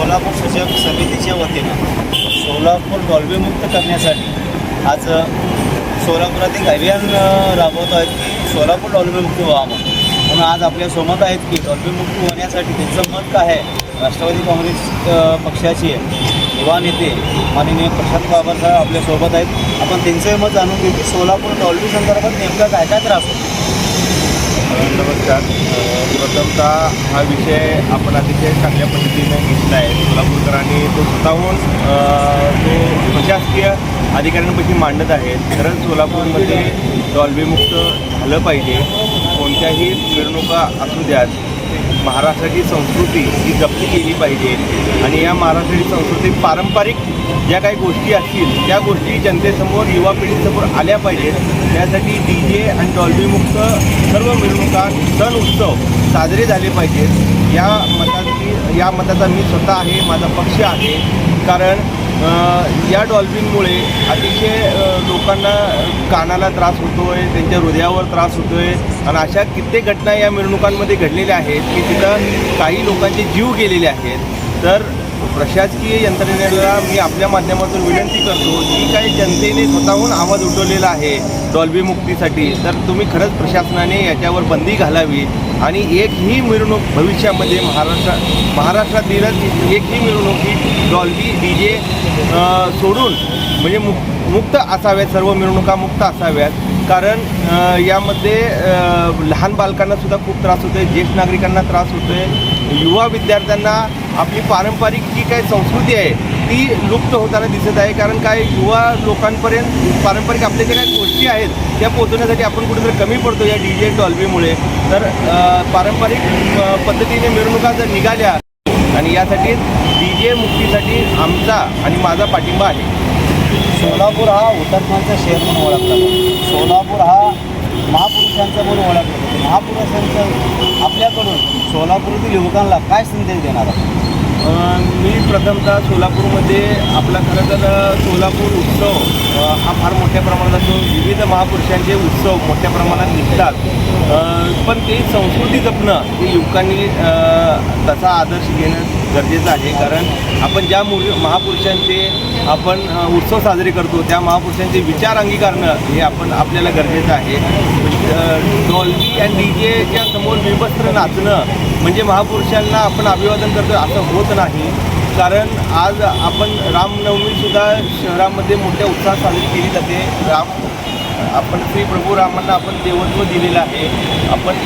सोलापूर सचक समितीच्या वतीनं सोलापूर डॉल्बीमुक्त करण्यासाठी आज सोलापुरात एक अभियान राबवत आहेत की सोलापूर डॉल्बीमुक्त व्हावं म्हणून. म्हणून आज आपल्यासोबत आहेत की डॉल्बीमुक्त होण्यासाठी त्यांचं मत काय आहे? राष्ट्रवादी काँग्रेस पक्षाचे युवा नेते माननीय प्रशांत बाबासाहेब आपल्यासोबत आहेत. आपण त्यांचंही मत जाणून घेऊ की सोलापूर डॉल्बी संदर्भात नेमका काय काय त्रास होतो? नमस्कार. प्रथमतः हा विषय आपण अतिशय चांगल्या पद्धतीने घेतला आहे. सोलापूरकरांनी तो स्वतःहून तो प्रशासकीय अधिकाऱ्यांपैकी मांडत आहेत खरंच सोलापूरमध्ये डॉल्बीमुक्त झालं पाहिजे. कोणत्याही मिरवणुका असू द्यात महाराष्ट्राची संस्कृती ही जपली गेली पाहिजे. आणि या महाराष्ट्राची संस्कृती पारंपरिक ज्या काही गोष्टी असतील त्या गोष्टी जनतेसमोर युवा पिढीसमोर आल्या पाहिजेत. त्यासाठी डी जे आणि डॉल्बीमुक्त सर्व मिरवणुका सण उत्सव साजरे झाले पाहिजेत. या मताची या मताचा मी स्वतः आहे माझा पक्ष आहे. कारण या डॉल्फिनमुळे अतिशय लोकांना कानाला त्रास होतो आहे त्यांच्या हृदयावर त्रास होतो आहे आणि अशा कित्येक घटना या मिरवणुकांमध्ये घडलेल्या आहेत की तिथं काही लोकांचे जीव गेलेले आहेत. तर प्रशासकीय यंत्रणेला मी आपल्या माध्यमातून विनंती करतो की काही जनतेने स्वतःहून आवाज उठवलेला आहे डॉल्बी मुक्तीसाठी. तर तुम्ही खरंच प्रशासनाने याच्यावर बंदी घालावी. आणि एकही मिरवणूक भविष्यामध्ये महाराष्ट्र महाराष्ट्रातीलच एकही मिरवणूक ही डॉल्बी डी जे सोडून म्हणजे मुक मुक्त असाव्यात सर्व मिरवणुका मुक्त असाव्यात. कारण यामध्ये लहान बालकांना सुद्धा खूप त्रास होतो आहे ज्येष्ठ नागरिकांना त्रास होतो आहे युवा विद्यार्थ्यांना आपली पारंपरिक जी काही संस्कृती आहे ती लुप्त होताना दिसत आहे. कारण काय युवा लोकांपर्यंत पारंपरिक आपल्या ज्या काही गोष्टी आहेत त्या पोहोचवण्यासाठी आपण कुठेतरी कमी पडतो या डी जे डॉल्बीमुळे तर पारंपरिक पद्धतीने मिरवणुका जर निघाल्या आणि यासाठी डी जे मुक्तीसाठी आमचा आणि माझा पाठिंबा आहे. सोलापूर हा हुतात्म्यांचा शहर म्हणून ओळखला जातो. सोलापूर हा महापुरुषांचा म्हणून ओळखला जातो. आपल्याकडून सोलापूरतील युवकांना काय संदेश देणार आहे मी प्रथमतः सोलापूरमध्ये आपला खरं तर सोलापूर उत्सव हा फार मोठ्या प्रमाणात असतो. विविध महापुरुषांचे उत्सव मोठ्या प्रमाणात निघतात. पण ते संस्कृती जपणं हे युवकांनी तसा आदर्श घेणं गरजेचं आहे. कारण आपण ज्या मु महापुरुषांचे आपण उत्सव साजरे करतो त्या महापुरुषांचे विचार अंगीकारणं हे आपण आपल्याला गरजेचं आहे. डॉल्बी आणि डी जेच्या समोर विवस्त्र नाचणं म्हणजे महापुरुषांना आपण अभिवादन करतो असं होत नाही. कारण आज आपण रामनवमीसुद्धा शहरामध्ये मोठ्या उत्साहात साजरी केली जाते. राम आपण श्री प्रभू रामांना आपण देवत्व दिलेलं आहे. आपण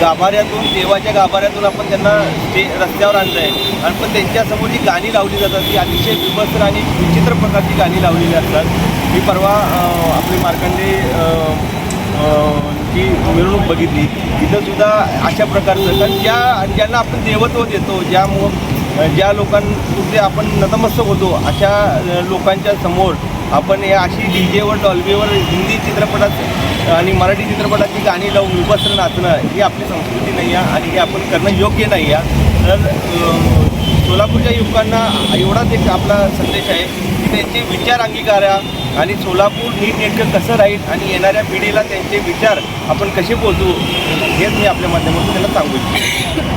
गाभाऱ्यातून देवाच्या गाभाऱ्यातून आपण त्यांना ते रस्त्यावर आणलं आहे आणि पण त्यांच्यासमोर जी गाणी लावली जातात ती अतिशय विभस्त्र आणि विचित्र प्रकारची गाणी लावलेली असतात. मी परवा आपली मार्कंडे जी मिरवणूक बघितली. तिथं सुद्धा अशा प्रकारचं कारण ज्या ज्यांना आपण देवत्व देतो ज्या ज्या लोकांपुढे आपण नतमस्तक होतो अशा लोकांच्या समोर आपण या अशी डी जेवर डॉल्बीवर हिंदी चित्रपटात आणि मराठी चित्रपटाची गाणी लावून विभस्त्र नाचणं ही आपली संस्कृती नाही आहे आणि हे आपण करणं योग्य नाही आहे. तर सोलापूरच्या युवकांना एवढाच एक आपला संदेश आहे की त्यांचे विचार अंगीकारा आणि सोलापूर नीटनेटकं कसं राहील आणि येणाऱ्या पिढीला त्यांचे विचार आपण कसे पोचवू हेच मी आपल्या माध्यमातून त्यांना सांगू इच्छितो.